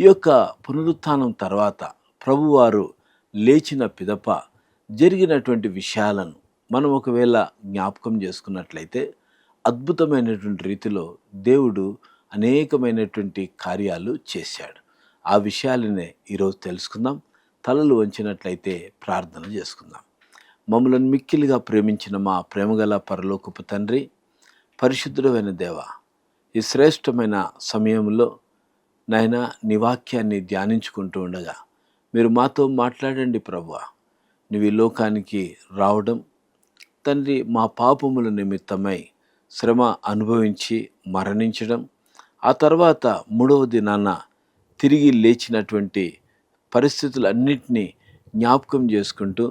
ఈ యొక్క పునరుత్థానం తర్వాత ప్రభువారు లేచిన పిదప జరిగినటువంటి విషయాలను మనం ఒకవేళ జ్ఞాపకం చేసుకున్నట్లయితే అద్భుతమైనటువంటి రీతిలో దేవుడు అనేకమైనటువంటి కార్యాలు చేశాడు. ఆ విషయాలనే ఈరోజు తెలుసుకుందాం. తలలు వంచినట్లయితే ప్రార్థన చేసుకుందాం. మమ్మల్ని మిక్కిలిగా ప్రేమించిన మా ప్రేమగల పరలోకపు తండ్రి పరిశుద్ధుడమైన దేవ ఈ శ్రేష్టమైన సమయంలో నాయన నీ వాక్యాన్ని ధ్యానించుకుంటూ ఉండగా మీరు మాతో మాట్లాడండి ప్రభు నువ్వు ఈ లోకానికి రావడం తండ్రి మా పాపముల నిమిత్తమై శ్రమ అనుభవించి మరణించడం ఆ తర్వాత మూడవ దినాన తిరిగి లేచినటువంటి పరిస్థితులన్నింటినీ జ్ఞాపకం చేసుకుంటూ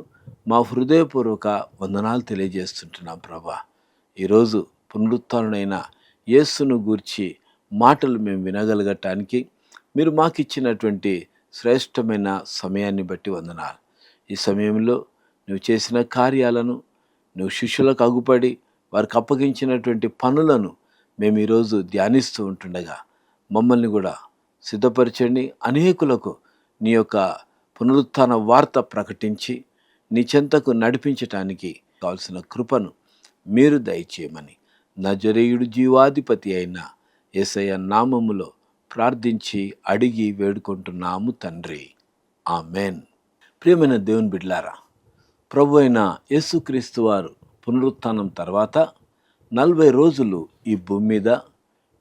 మా హృదయపూర్వక వందనాలు తెలియజేస్తుంటున్నాం ప్రభా ఈరోజు పునరుత్నైన యేస్సును గూర్చి మాటలు మేము వినగలగటానికి మీరు మాకు ఇచ్చినటువంటి శ్రేష్టమైన సమయాన్ని బట్టి వందనాలు. ఈ సమయంలో నువ్వు చేసిన కార్యాలను నువ్వు శిష్యులకు అగుపడి వారికి అప్పగించినటువంటి పనులను మేము ఈరోజు ధ్యానిస్తూ ఉంటుండగా మమ్మల్ని కూడా సిద్ధపరచండి. అనేకులకు నీ యొక్క పునరుత్థాన వార్త ప్రకటించి నీ చెంతకు నడిపించటానికి కావలసిన కృపను మీరు దయచేయమని. నజరేయుడు జీవాధిపతి అయిన యేసయ్య నామములో ప్రార్థించి అడిగి వేడుకుంటున్నాము తండ్రి. ఆ మేన్ ప్రియమైన దేవుని బిడ్లారా ప్రభు అయిన యేసుక్రీస్తు వారు పునరుత్థానం తర్వాత నలభై రోజులు ఈ భూమి మీద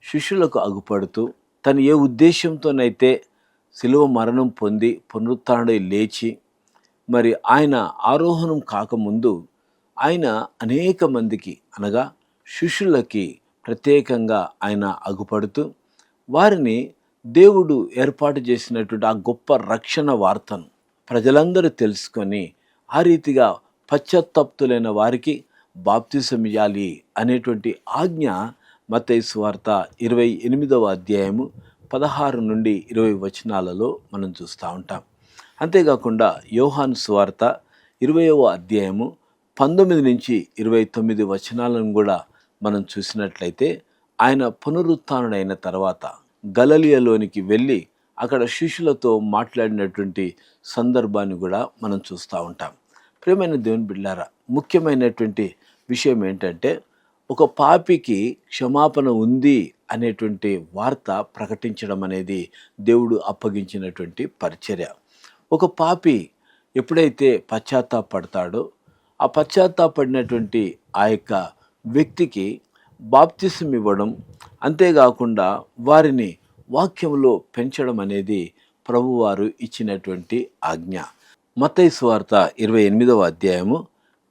శిష్యులకు అగుపడుతూ తను ఏ ఉద్దేశంతోనైతే శిలువ మరణం పొంది పునరుత్డై లేచి మరి ఆయన ఆరోహణం కాకముందు ఆయన అనేక మందికి అనగా శిష్యులకి ప్రత్యేకంగా ఆయన అగుపడుతూ వారిని దేవుడు ఏర్పాటు చేసినటువంటి ఆ గొప్ప రక్షణ వార్తను ప్రజలందరూ తెలుసుకొని ఆ రీతిగా పశ్చాత్తాప్తులైన వారికి బాప్తిసం ఇవ్వాలి అనేటువంటి ఆజ్ఞ మతైసు వార్త ఇరవై ఎనిమిదవ అధ్యాయము పదహారు నుండి ఇరవై వచనాలలో మనం చూస్తూ ఉంటాం. అంతేకాకుండా యోహాన్ సువార్త ఇరవయవ అధ్యాయము పంతొమ్మిది నుంచి ఇరవై తొమ్మిది వచనాలను కూడా మనం చూసినట్లయితే ఆయన పునరుత్డైన తర్వాత గలలియలోనికి వెళ్ళి అక్కడ శిష్యులతో మాట్లాడినటువంటి సందర్భాన్ని కూడా మనం చూస్తూ ఉంటాం. ప్రియమైన దేవుని బిడ్డారా ముఖ్యమైనటువంటి విషయం ఏంటంటే ఒక పాపికి క్షమాపణ ఉంది అనేటువంటి వార్త ప్రకటించడం అనేది దేవుడు అప్పగించినటువంటి పరిచర్య. ఒక పాపి ఎప్పుడైతే పశ్చాత్తాపడతాడో ఆ పశ్చాత్తాపడినటువంటి ఆ యొక్క వ్యక్తికి బాప్తిసం ఇవ్వడం అంతేకాకుండా వారిని వాక్యంలో పెంచడం అనేది ప్రభువారు ఇచ్చినటువంటి ఆజ్ఞ. మత్తయి సువార్త ఇరవై ఎనిమిదవ అధ్యాయము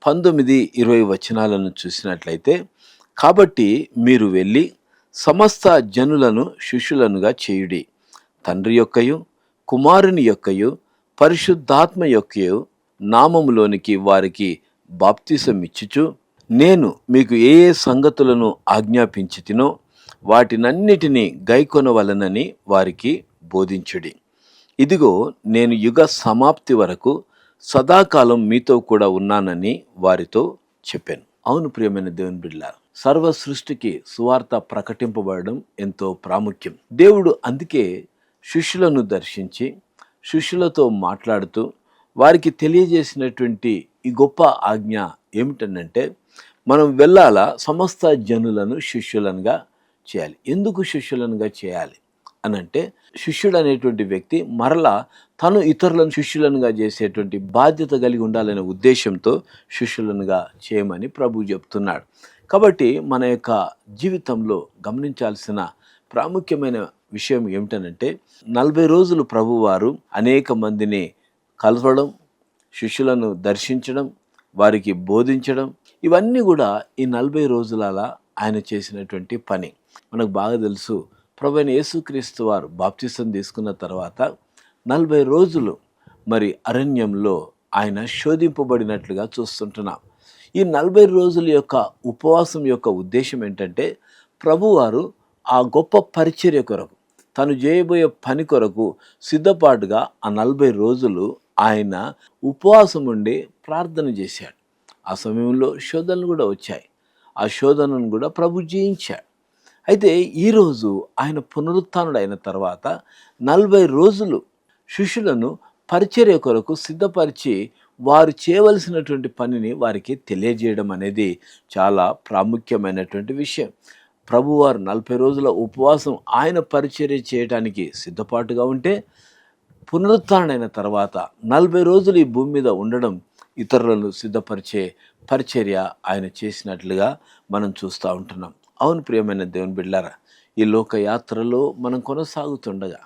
పంతొమ్మిది ఇరవై వచనాలను చూసినట్లయితే కాబట్టి మీరు వెళ్ళి సమస్త జనులను శిష్యులనుగా చేయుడి. తండ్రి యొక్కయు కుమారుని యొక్కయు పరిశుద్ధాత్మ యొక్కయు నామములోనికి వారికి బాప్తిసం ఇచ్చుచు నేను మీకు ఏ ఏ సంగతులను ఆజ్ఞాపించి తినో వాటినన్నిటినీ గైకొనవలనని వారికి బోధించుడి. ఇదిగో నేను యుగ సమాప్తి వరకు సదాకాలం మీతో కూడా ఉన్నానని వారితో చెప్పాను. అవును ప్రియమైన దేవుని బిడ్డ సర్వ సృష్టికి సువార్త ప్రకటింపబడడం ఎంతో ప్రాముఖ్యం. దేవుడు అందుకే శిష్యులను దర్శించి శిష్యులతో మాట్లాడుతూ వారికి తెలియజేసినటువంటి ఈ గొప్ప ఆజ్ఞ ఏమిటనంటే మనం వెళ్ళాలా సమస్త జనులను శిష్యులనుగా చేయాలి. ఎందుకు శిష్యులనుగా చేయాలి? అనంటే శిష్యుడు అనేటువంటి వ్యక్తి మరలా తను ఇతరులను శిష్యులనుగా చేసేటువంటి బాధ్యత కలిగి ఉండాలనే ఉద్దేశంతో శిష్యులనుగా చేయమని ప్రభు చెప్తున్నాడు. కాబట్టి మన యొక్క జీవితంలో గమనించాల్సిన ప్రాముఖ్యమైన విషయం ఏమిటనంటే నలభై రోజులు ప్రభువారు అనేక మందిని కలవడం శిష్యులను దర్శించడం వారికి బోధించడం ఇవన్నీ కూడా ఈ నలభై రోజులలో ఆయన చేసినటువంటి పని. మనకు బాగా తెలుసు ప్రభు యేసుక్రీస్తు వారు బాప్తిసం తీసుకున్న తర్వాత నలభై రోజులు మరి అరణ్యంలో ఆయన శోధింపబడినట్లుగా చూస్తుంటున్నాం. ఈ నలభై రోజుల యొక్క ఉపవాసం యొక్క ఉద్దేశం ఏంటంటే ప్రభువారు ఆ గొప్ప పరిచర్య కొరకు తను చేయబోయే పని కొరకు సిద్ధపాటుగా ఆ నలభై రోజులు ఆయన ఉపవాసం ఉండి ప్రార్థన చేశాడు. ఆ సమయంలో శోధనలు కూడా వచ్చాయి. ఆ శోధనను కూడా ప్రభు జయించాడు. అయితే ఈరోజు ఆయన పునరుత్థానుడు అయిన తర్వాత నలభై రోజులు శిష్యులను పరిచర్య కొరకు సిద్ధపరిచి వారు చేయవలసినటువంటి పనిని వారికి తెలియజేయడం అనేది చాలా ప్రాముఖ్యమైనటువంటి విషయం. ప్రభువారు నలభై రోజుల ఉపవాసం ఆయన పరిచర్య చేయడానికి సిద్ధపాటుగా ఉంటే పునరుత్థానమైన తర్వాత నలభై రోజులు ఈ భూమి మీద ఉండడం ఇతరులను సిద్ధపరిచే పరిచర్య ఆయన చేసినట్లుగా మనం చూస్తూ ఉంటున్నాం. అవును ప్రియమైన దేవుని బిడ్డారా ఈ లోక యాత్రలో మనం కొనసాగుతుండగా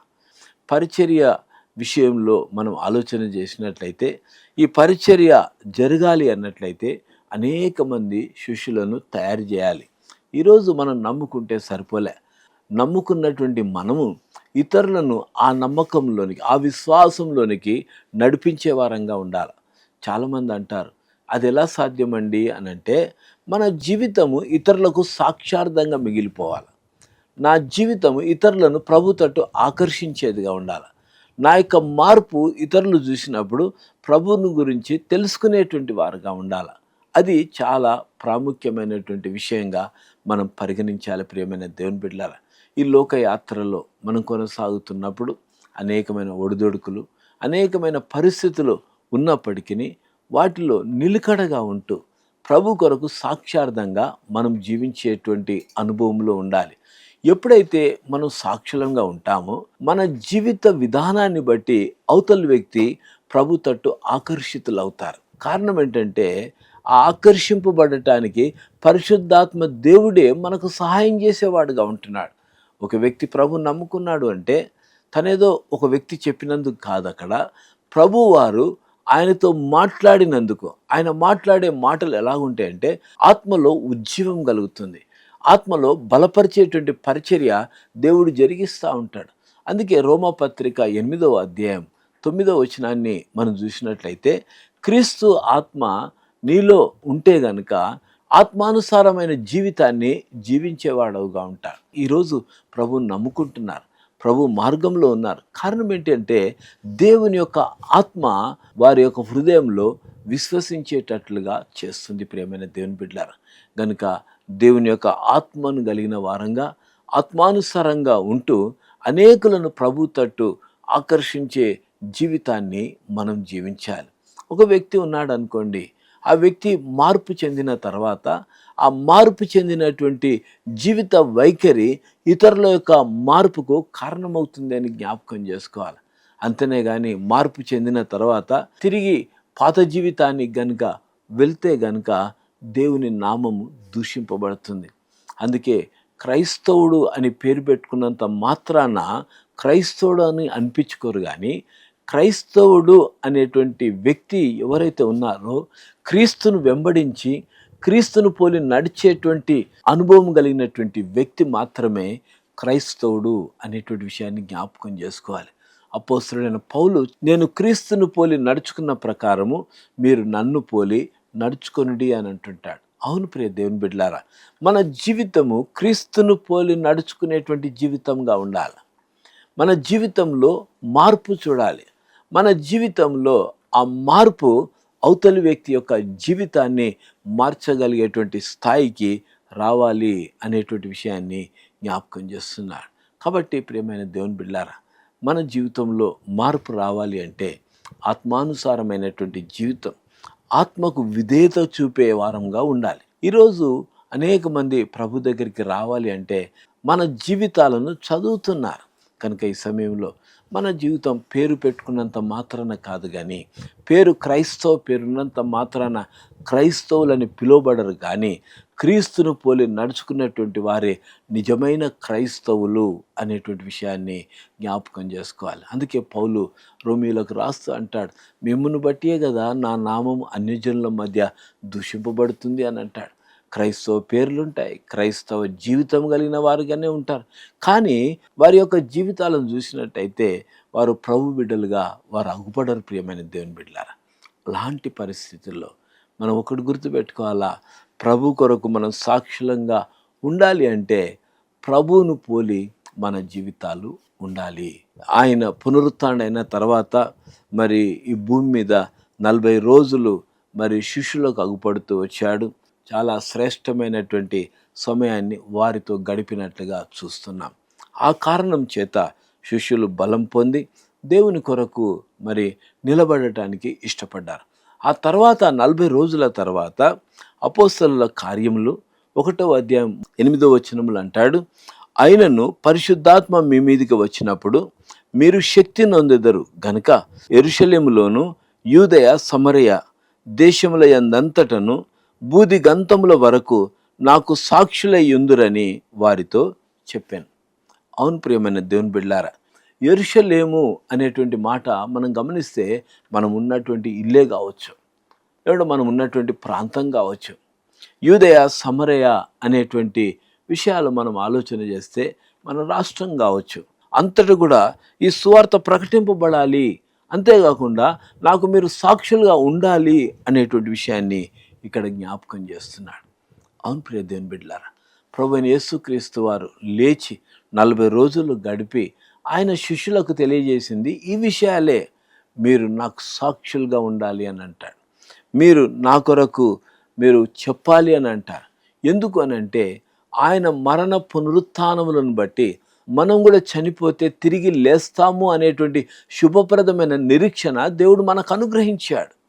పరిచర్య విషయంలో మనం ఆలోచన చేసినట్లయితే ఈ పరిచర్య జరగాలి అన్నట్లయితే అనేక మంది శిష్యులను తయారు చేయాలి. ఈరోజు మనం నమ్ముకుంటే సరిపోలే. నమ్ముకున్నటువంటి మనము ఇతరులను ఆ నమ్మకంలోనికి ఆ విశ్వాసంలోనికి నడిపించే వారంగా ఉండాలి. చాలామంది అంటారు అది ఎలా సాధ్యమండి? అని అంటే మన జీవితము ఇతరులకు సాక్షార్థంగా మిగిలిపోవాలి. నా జీవితము ఇతరులను ప్రభు తట్టు ఆకర్షించేదిగా ఉండాలి. నా యొక్క మార్పు ఇతరులు చూసినప్పుడు ప్రభువుని గురించి తెలుసుకునేటువంటి వారుగా ఉండాలి. అది చాలా ప్రాముఖ్యమైనటువంటి విషయంగా మనం పరిగణించాలి ప్రియమైన దేవుని బిడ్డలారా. ఈ లోకయాత్రలో మనం కొనసాగుతున్నప్పుడు అనేకమైన ఒడిదొడుకులు అనేకమైన పరిస్థితులు ఉన్నప్పటికీ వాటిలో నిలకడగా ఉంటూ ప్రభు కొరకు సాక్షార్థంగా మనం జీవించేటువంటి అనుభవంలో ఉండాలి. ఎప్పుడైతే మనం సాక్షులంగా ఉంటామో మన జీవిత విధానాన్ని బట్టి అవతల వ్యక్తి ప్రభు తట్టు ఆకర్షితులవుతారు. కారణం ఏంటంటే ఆ ఆకర్షింపబడటానికి పరిశుద్ధాత్మ దేవుడే మనకు సహాయం చేసేవాడుగా ఉంటున్నాడు. ఒక వ్యక్తి ప్రభు నమ్ముకున్నాడు అంటే తనేదో ఒక వ్యక్తి చెప్పినందుకు కాదు అక్కడ. ప్రభువారు ఆయనతో మాట్లాడినందుకు ఆయన మాట్లాడే మాటలు ఎలాగుంటాయంటే ఆత్మలో ఉజ్జీవం కలుగుతుంది. ఆత్మలో బలపరిచేటువంటి పరిచర్య దేవుడు జరిగిస్తూ ఉంటాడు. అందుకే రోమపత్రిక ఎనిమిదవ అధ్యాయం తొమ్మిదవ వచనాన్ని మనం చూసినట్లయితే క్రీస్తు ఆత్మ నీలో ఉంటే గనుక ఆత్మానుసారమైన జీవితాన్ని జీవించేవాడవుగా ఉంటారు ఈరోజు ప్రభు నమ్ముకుంటున్నారు. ప్రభు మార్గంలో ఉన్నారు. కారణం ఏంటంటే దేవుని యొక్క ఆత్మ వారి యొక్క హృదయంలో విశ్వసించేటట్లుగా చేస్తుంది ప్రియమైన దేవుని బిడ్డలారా. గనుక దేవుని యొక్క ఆత్మను కలిగిన వారంగా ఆత్మానుసారంగా ఉంటూ అనేకులను ప్రభు తట్టు ఆకర్షించే జీవితాన్ని మనం జీవించాలి. ఒక వ్యక్తి ఉన్నాడు అనుకోండి ఆ వ్యక్తి మార్పు చెందిన తర్వాత ఆ మార్పు చెందినటువంటి జీవిత వైఖరి ఇతరుల యొక్క మార్పుకు కారణమవుతుంది అని జ్ఞాపకం చేసుకోవాలి. అంతనే కానీ మార్పు చెందిన తర్వాత తిరిగి పాత జీవితాన్ని గనుక వెళ్తే గనుక దేవుని నామము దూషింపబడుతుంది. అందుకే క్రైస్తవుడు అని పేరు పెట్టుకున్నంత మాత్రాన క్రైస్తవుడు అని అనిపించుకోరు కానీ క్రైస్తవుడు అనేటువంటి వ్యక్తి ఎవరైతే ఉన్నారో క్రీస్తును వెంబడించి క్రీస్తును పోలి నడిచేటువంటి అనుభవం కలిగినటువంటి వ్యక్తి మాత్రమే క్రైస్తవుడు అనేటువంటి విషయాన్ని జ్ఞాపకం చేసుకోవాలి. అపోస్తుడైన పౌలు నేను క్రీస్తును పోలి నడుచుకున్న ప్రకారము మీరు నన్ను పోలి నడుచుకొనిడి అని అంటుంటాడు. అవును ప్రియ దేవుని బిడ్డలారా మన జీవితము క్రీస్తును పోలి నడుచుకునేటువంటి జీవితంగా ఉండాలి. మన జీవితంలో మార్పు చూడాలి. మన జీవితంలో ఆ మార్పు అవతలి వ్యక్తి యొక్క జీవితాన్ని మార్చగలిగేటువంటి స్థాయికి రావాలి అనేటువంటి విషయాన్ని జ్ఞాపకం చేస్తున్నాడు. కాబట్టి ప్రియమైన దేవుని బిళ్ళారా మన జీవితంలో మార్పు రావాలి అంటే ఆత్మానుసారమైనటువంటి జీవితం ఆత్మకు విధేయత చూపే వారంగా ఉండాలి. ఈరోజు అనేక మంది ప్రభు దగ్గరికి రావాలి అంటే మన జీవితాలను చదువుతున్నారు. కనుక ఈ సమయంలో మన జీవితం పేరు పెట్టుకున్నంత మాత్రాన కాదు కానీ పేరు క్రైస్తవ పేరున్నంత మాత్రాన క్రైస్తవులని పిలువబడరు కానీ క్రీస్తును పోలి నడుచుకున్నటువంటి వారే నిజమైన క్రైస్తవులు అనేటువంటి విషయాన్ని జ్ఞాపకం చేసుకోవాలి. అందుకే పౌలు రోమిలకు రాస్తూ అంటాడు మిమ్మల్ని బట్టియే కదా నా నామం అన్యజనుల మధ్య దూషింపబడుతుంది అని అంటాడు. క్రైస్తవ పేర్లుంటాయి. క్రైస్తవ జీవితం కలిగిన వారుగానే ఉంటారు. కానీ వారి యొక్క జీవితాలను చూసినట్టయితే వారు ప్రభు బిడ్డలుగా వారు అగుపడరు ప్రియమైన దేవుని బిడ్డలారా. అలాంటి పరిస్థితుల్లో మనం ఒకటి గుర్తుపెట్టుకోవాలా? ప్రభు కొరకు మనం సాక్షులంగా ఉండాలి అంటే ప్రభువును పోలి మన జీవితాలు ఉండాలి. ఆయన పునరుత్డైన తర్వాత మరి ఈ భూమి మీద నలభై రోజులు మరి శిష్యులకు అగుపడుతూ వచ్చాడు. చాలా శ్రేష్టమైనటువంటి సమయాన్ని వారితో గడిపినట్లుగా చూస్తున్నాం. ఆ కారణం చేత శిష్యులు బలం పొంది దేవుని కొరకు మరి నిలబడటానికి ఇష్టపడ్డారు. ఆ తర్వాత నలభై రోజుల తర్వాత అపోస్తల కార్యములు ఒకటో అధ్యాయం ఎనిమిదో వచనములు అంటాడు ఆయనను పరిశుద్ధాత్మ మీ మీదికి వచ్చినప్పుడు మీరు శక్తి నొందెదరు గనుక ఎరుషలేములోను యూదయ సమరయ దేశముల ఎందంతటను బూది గంతముల వరకు నాకు సాక్షులై ఉందురని వారితో చెప్పాను. అవును ప్రియమైన దేవుని బిళ్ళారా ఎరుషలేము అనేటువంటి మాట మనం గమనిస్తే మనం ఉన్నటువంటి ఇల్లే కావచ్చు లేదా మనం ఉన్నటువంటి ప్రాంతం కావచ్చు యూదయ సమరయ అనేటువంటి విషయాలు మనం ఆలోచన చేస్తే మన రాష్ట్రం కావచ్చు అంతటి కూడా ఈ సువార్త ప్రకటింపబడాలి. అంతేకాకుండా నాకు మీరు సాక్షులుగా ఉండాలి అనేటువంటి విషయాన్ని ఇక్కడ జ్ఞాపకం చేస్తున్నాడు. అవును ప్రియ దేవుని బిడ్డలారా ప్రభు యేసుక్రీస్తు వారు లేచి నలభై రోజులు గడిపి ఆయన శిష్యులకు తెలియజేసింది ఈ విషయాలే మీరు నాకు సాక్షులుగా ఉండాలి అని అంటాడు. మీరు నా కొరకు మీరు చెప్పాలి అని అంటారు. ఎందుకు అని అంటే ఆయన మరణ పునరుత్నములను బట్టి మనం కూడా చనిపోతే తిరిగి లేస్తాము అనేటువంటి శుభప్రదమైన నిరీక్షణ దేవుడు మనకు అనుగ్రహించాడు.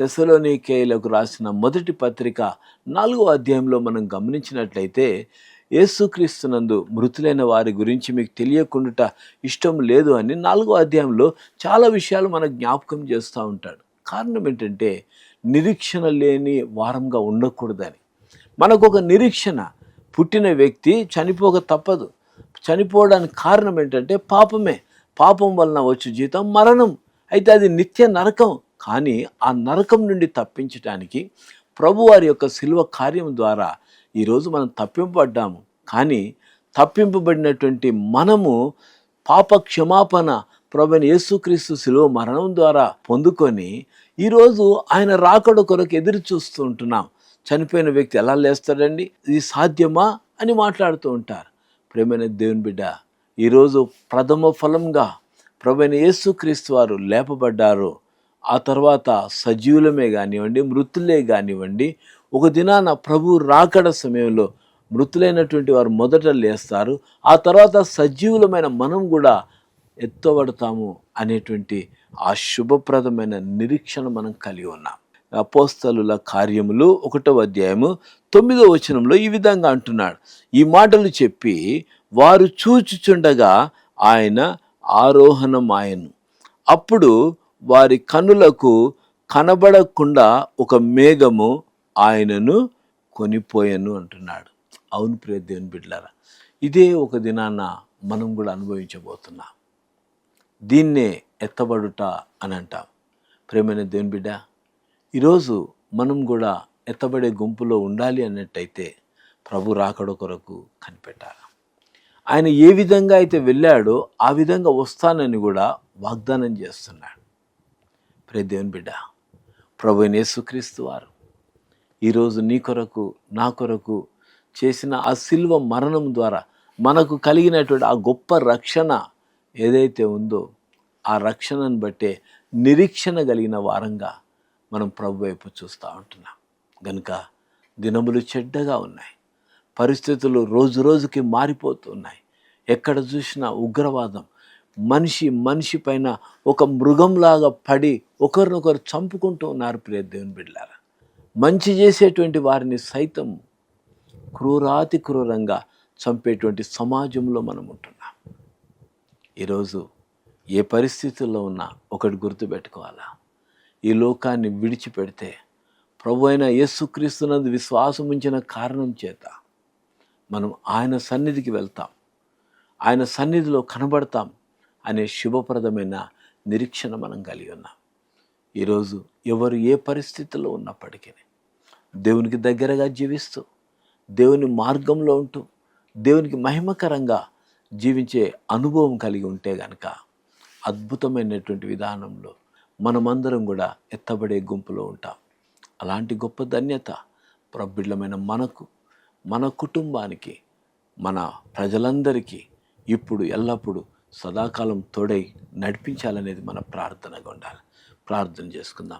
తెసలోనికేయులకు రాసిన మొదటి పత్రిక నాలుగో అధ్యాయంలో మనం గమనించినట్లయితే యేసుక్రీస్తునందు మృతులైన వారి గురించి మీకు తెలియకుండా ఇష్టం లేదు అని నాలుగో అధ్యాయంలో చాలా విషయాలు మన జ్ఞాపకం చేస్తూ ఉంటాడు. కారణం ఏంటంటే నిరీక్షణ లేని వారంగా ఉండకూడదని. మనకు ఒక నిరీక్షణ పుట్టిన వ్యక్తి చనిపోక తప్పదు. చనిపోవడానికి కారణం ఏంటంటే పాపమే. పాపం వలన వచ్చే జీతం మరణం. అయితే అది నిత్య నరకం. కానీ ఆ నరకం నుండి తప్పించడానికి ప్రభువారి యొక్క శిల్వ కార్యం ద్వారా ఈరోజు మనం తప్పింపబడ్డాము. కానీ తప్పింపబడినటువంటి మనము పాప క్షమాపణ ప్రభుని యేసుక్రీస్తు శిలువ మరణం ద్వారా పొందుకొని ఈరోజు ఆయన రాకడ కొరకు ఎదురు చూస్తూ ఉంటున్నాం. చనిపోయిన వ్యక్తి ఎలా లేస్తాడండి? ఇది సాధ్యమా? అని మాట్లాడుతూ ఉంటారు. ప్రేమైన దేవుని బిడ్డ ఈరోజు ప్రథమ ఫలంగా ప్రభుని యేసుక్రీస్తు వారు లేపబడ్డారు. ఆ తర్వాత సజీవులమే కానివ్వండి మృతులే కానివ్వండి ఒక దినాన ప్రభు రాకడ సమయంలో మృతులైనటువంటి వారు మొదట లేస్తారు. ఆ తర్వాత సజీవులమైన మనం కూడా ఎత్తబడతాము అనేటువంటి ఆ శుభప్రదమైన నిరీక్షణ మనం కలిగి ఉన్నాం. అపోస్తలుల కార్యములు ఒకటవ అధ్యాయము తొమ్మిదో వచనంలో ఈ విధంగా అంటున్నాడు. ఈ మాటలు చెప్పి వారు చూచుచుండగా ఆయన ఆరోహణమాయను అప్పుడు వారి కనులకు కనబడకుండా ఒక మేఘము ఆయనను కొనిపోయాను అంటున్నాడు. అవును ప్రియ దేవుని బిడ్డలారా ఇదే ఒక దినాన మనం కూడా అనుభవించబోతున్నాం. దీన్నే ఎత్తబడుట అని అంటాం. ప్రేమైన దేవుని బిడ్డ ఈరోజు మనం కూడా ఎత్తబడే గుంపులో ఉండాలి అన్నట్టయితే ప్రభు రాకడ కొరకు కనిపెట్టాలి? ఆయన ఏ విధంగా అయితే వెళ్ళాడో ఆ విధంగా వస్తానని కూడా వాగ్దానం చేస్తున్నాడు. ప్రే దేవుని బిడ్డ. ప్రభు యేసుక్రీస్తు వారు ఈరోజు నీ కొరకు నా కొరకు చేసిన ఆ శిల్వ మరణం ద్వారా మనకు కలిగినటువంటి ఆ గొప్ప రక్షణ ఏదైతే ఉందో ఆ రక్షణను బట్టే నిరీక్షణ కలిగిన వారంగా మనం ప్రభు వైపు చూస్తూ ఉంటున్నాం. కనుక దినములు చెడ్డగా ఉన్నాయి. పరిస్థితులు రోజు రోజుకి మారిపోతున్నాయి ఎక్కడ చూసినా ఉగ్రవాదం మనిషి మనిషి పైన ఒక మృగంలాగా పడి ఒకరినొకరు చంపుకుంటూ ఉన్నారు ప్రియ దేవుని బిడ్డలారా. మంచి చేసేటువంటి వారిని సైతం క్రూరాతి క్రూరంగా చంపేటువంటి సమాజంలో మనం ఉంటున్నాం. ఈరోజు ఏ పరిస్థితుల్లో ఉన్నా ఒకటి గుర్తుపెట్టుకోవాలా? ఈ లోకాన్ని విడిచిపెడితే ప్రభు అయిన యేసుక్రీస్తునందు విశ్వాసం ఉంచిన కారణం చేత మనం ఆయన సన్నిధికి వెళ్తాం. ఆయన సన్నిధిలో కనబడతాం. అనే శుభప్రదమైన నిరీక్షణ మనం కలిగి ఉన్నాం. ఈరోజు ఎవరు ఏ పరిస్థితుల్లో ఉన్నప్పటికీ దేవునికి దగ్గరగా జీవిస్తూ దేవుని మార్గంలో ఉంటూ దేవునికి మహిమకరంగా జీవించే అనుభవం కలిగి ఉంటే గనక అద్భుతమైనటువంటి విధానంలో మనమందరం కూడా ఎత్తబడే గుంపులో ఉంటాం. అలాంటి గొప్ప ధన్యత ప్రబిడ్లమైన మనకు మన కుటుంబానికి మన ప్రజలందరికీ ఇప్పుడు ఎల్లప్పుడూ సదాకాలం తోడై నడిపించాలనేది మన ప్రార్థనగా ఉండాలి. ప్రార్థన చేసుకుందాం.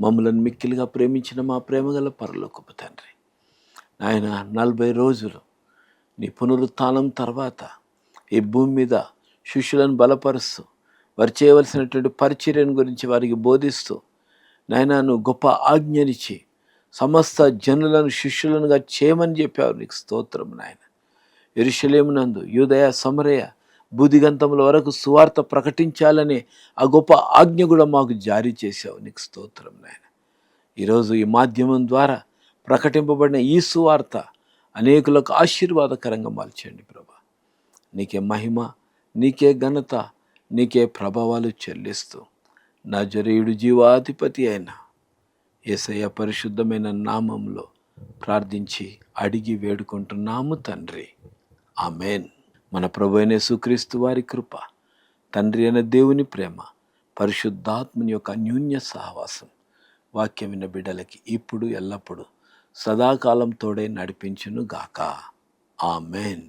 మమ్మలను మిక్కిలిగా ప్రేమించిన మా ప్రేమగల పరలోకపు తండ్రి. ఆయన నలభై రోజులు నీ పునరుత్నం తర్వాత ఈ భూమి మీద శిష్యులను బలపరుస్తూ వారు చేయవలసినటువంటి పరిచర్యను గురించి వారికి బోధిస్తూ నాయన నువ్వు గొప్ప ఆజ్ఞనిచ్చి సమస్త జనులను శిష్యులనుగా చేయమని చెప్పావు నీకు స్తోత్రం నాయన. ఎరుషలేమునందు యూదయ సమరయ బూదిగంతముల వరకు సువార్త ప్రకటించాలనే ఆ గొప్ప ఆజ్ఞ కూడా మాకు జారీ చేశావు. నీకు స్తోత్రం నాయన. ఈరోజు ఈ మాధ్యమం ద్వారా ప్రకటింపబడిన ఈ సువార్త అనేకులకు ఆశీర్వాదకరంగా మార్చండి ప్రభా. నీకే మహిమ నీకే ఘనత నీకే ప్రభావాలు చెల్లిస్తూ నా జరేయుడు జీవాధిపతి అయిన ఏసయ్య పరిశుద్ధమైన నామంలో ప్రార్థించి అడిగి వేడుకుంటున్నాము తండ్రి. ఆమెన్. మన ప్రభు అయిన యేసుక్రీస్తు వారి కృప తండ్రి అయిన దేవుని ప్రేమ పరిశుద్ధాత్మని యొక్క అన్యూన్య సహవాసం వాక్యం విన్న బిడ్డలకి ఇప్పుడు ఎల్లప్పుడూ సదాకాలం తోడే నడిపించును గాక ఆమెన్.